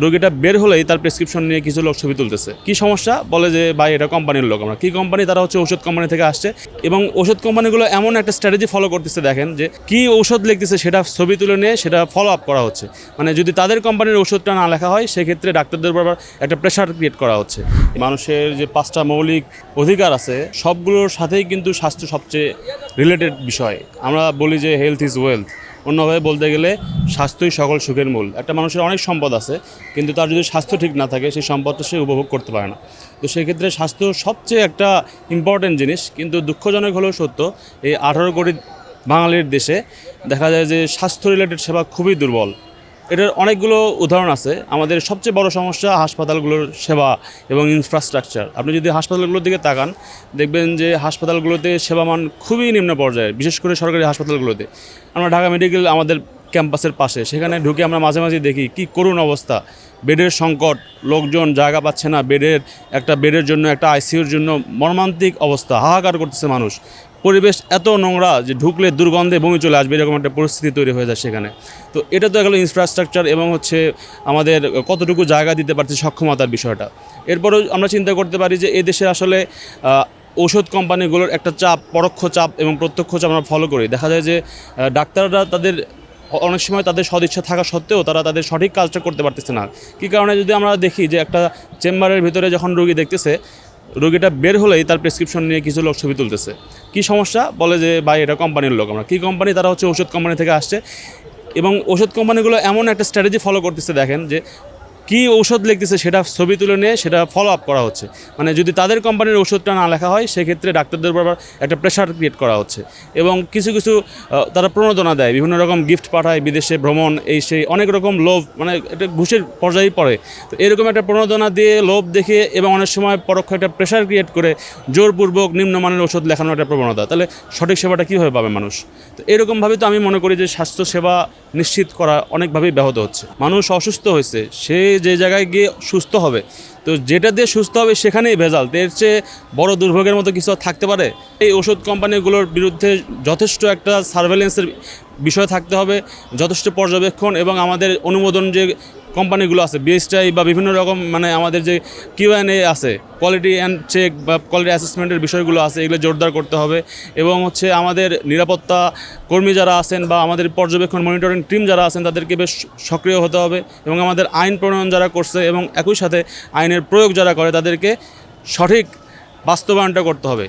রোগীটা বের হলেই তার প্রেসক্রিপশন নিয়ে কিছু লোক ছবি তুলতেছে। কি সমস্যা? বলে যে, ভাই, এটা কোম্পানির লোক আমরা। কি কোম্পানি তারা হচ্ছে ওষুধ কোম্পানি থেকে আসছে এবং ওষুধ কোম্পানিগুলো এমন একটা স্ট্র্যাটেজি ফলো করতেছে, দেখেন, যে কি ঔষধ লিখতেছে সেটা ছবি তুলে নিয়ে সেটা ফলো আপ করা হচ্ছে। মানে যদি তাদের কোম্পানির ওষুধটা না লেখা হয়, সেক্ষেত্রে ডাক্তারদের উপর একটা প্রেশার ক্রিয়েট করা হচ্ছে। মানুষের যে পাঁচটা মৌলিক অধিকার আছে, সবগুলোর সাথেই কিন্তু স্বাস্থ্য সবচেয়ে রিলেটেড বিষয়। আমরা বলি যে হেলথ ইজ ওয়েলথ অন্যভাবে বলতে গেলে স্বাস্থ্যই সকল সুখের মূল। একটা মানুষের অনেক সম্পদ আছে, কিন্তু তার যদি স্বাস্থ্য ঠিক না থাকে, সেই সম্পদটা সে উপভোগ করতে পারে না। তো সেক্ষেত্রে স্বাস্থ্য সবচেয়ে একটা ইম্পর্ট্যান্ট জিনিস, কিন্তু দুঃখজনক হলেও সত্য, এই আঠারো কোটি বাঙালির দেশে দেখা যায় যে স্বাস্থ্য রিলেটেড সেবা খুবই দুর্বল। এটার অনেকগুলো উদাহরণ আছে। আমাদের সবচেয়ে বড় সমস্যা হাসপাতালগুলোর সেবা এবং ইনফ্রাস্ট্রাকচার আপনি যদি হাসপাতালগুলোর দিকে তাকান, দেখবেন যে হাসপাতালগুলোতে সেবা মান খুবই নিম্ন পর্যায়ে, বিশেষ করে সরকারি হাসপাতালগুলোতে। আমরা ঢাকা মেডিকেল আমাদের ক্যাম্পাসের পাশে, সেখানে ঢুকে আমরা মাঝে মাঝে দেখি কি করুণ অবস্থা। বেডের সংকট, লোকজন জায়গা পাচ্ছে না, বেডের একটা, বেডের জন্য একটা আইসিইউর জন্য মর্মান্তিক অবস্থা, হাহাকার করতেছে মানুষ। পরিবেশ এত নোংরা যে ঢুকলে দুর্গন্ধে বমি চলে আসবে, এরকম একটা পরিস্থিতি তৈরি হয়ে যায় সেখানে। তো এটা তো গেলো ইনফ্রাস্ট্রাকচার এবং হচ্ছে আমাদের কতটুকু জায়গা দিতে পারছি সক্ষমতার বিষয়টা। এরপরেও আমরা চিন্তা করতে পারি যে এই দেশে আসলে ঔষধ কোম্পানিগুলোর একটা চাপ, পরোক্ষ চাপ এবং প্রত্যক্ষ চাপ আমরা ফলো করি। দেখা যায় যে ডাক্তাররা তাদের অনেক সময় তাদের সদিচ্ছা থাকা সত্ত্বেও তারা তাদের সঠিক কাজটা করতে পারতেছে না। কী কারণে যদি আমরা দেখি যে একটা চেম্বারের ভিতরে যখন রোগী দেখতেছে, রোগীটা বের হলেই তার প্রেসক্রিপশন নিয়ে কিছু লোক ছবি তুলতেছে। কি সমস্যা? বলে যে, ভাই, এটা কোম্পানির লোক আমরা। কী কোম্পানি? তারা হচ্ছে ওষুধ কোম্পানি থেকে আসছে। এবং ওষুধ কোম্পানিগুলো এমন একটা স্ট্র্যাটেজি ফলো করতেছে, দেখেন যে কি ঔষধ লিখতেছে সেটা ছবি তুলে নিয়ে সেটা ফলো আপ করা হচ্ছে। মানে যদি তাদের কোম্পানির ওষুধটা না লেখা হয়, সেক্ষেত্রে ডাক্তারদের উপর একটা প্রেশার ক্রিয়েট করা হচ্ছে। এবং কিছু কিছু তারা প্রণোদনা দেয়, বিভিন্ন রকম গিফট পাঠায়, বিদেশে ভ্রমণ, এই সেই অনেক রকম লোভ মানে একটা ঘুষের পর্যায়ে পড়ে। তো এরকম একটা প্রণোদনা দিয়ে লোভ দেখে এবং অনেক সময় পরোক্ষ একটা প্রেশার ক্রিয়েট করে জোরপূর্বক নিম্নমানের ওষুধ লেখানোর একটা প্রবণতা। তাহলে সঠিক সেবাটা কীভাবে পাবে মানুষ? তো এরকমভাবে তো আমি মনে করি যে স্বাস্থ্য সেবা নিশ্চিত করা অনেকভাবেই ব্যাহত হচ্ছে। মানুষ অসুস্থ হয়েছে, সে যে জায়গায় গিয়ে সুস্থ হবে। তো যেটা দিয়ে সুস্থ হবে সেখানেই ভেজাল। এর চেয়ে বড় দুর্ভোগের মতো কিছু থাকতে পারে? এই ওষুধ কোম্পানিগুলোর বিরুদ্ধে যথেষ্ট একটা সার্ভেলেন্সের বিষয় থাকতে হবে, যথেষ্ট পর্যবেক্ষণ এবং আমাদের অনুমোদন যে কোম্পানিগুলো আছে বিএসটাই বা বিভিন্ন রকম মানে আমাদের যে কিউএনএ আছে কোয়ালিটি অ্যান্ড চেক বা কোয়ালিটি অ্যাসেসমেন্টের বিষয়গুলো আছে, এগুলো জোরদার করতে হবে। এবং হচ্ছে আমাদের নিরাপত্তা কর্মী যারা আছেন বা আমাদের পর্যবেক্ষণ মনিটরিং টিম যারা আছেন, তাদেরকে বেশ সক্রিয় হতে হবে এবং আমাদের আইন প্রণয়ন যারা করছে এবং একই সাথে আইনের প্রয়োগ যারা করে, তাদেরকে সঠিক বাস্তবায়নটা করতে হবে।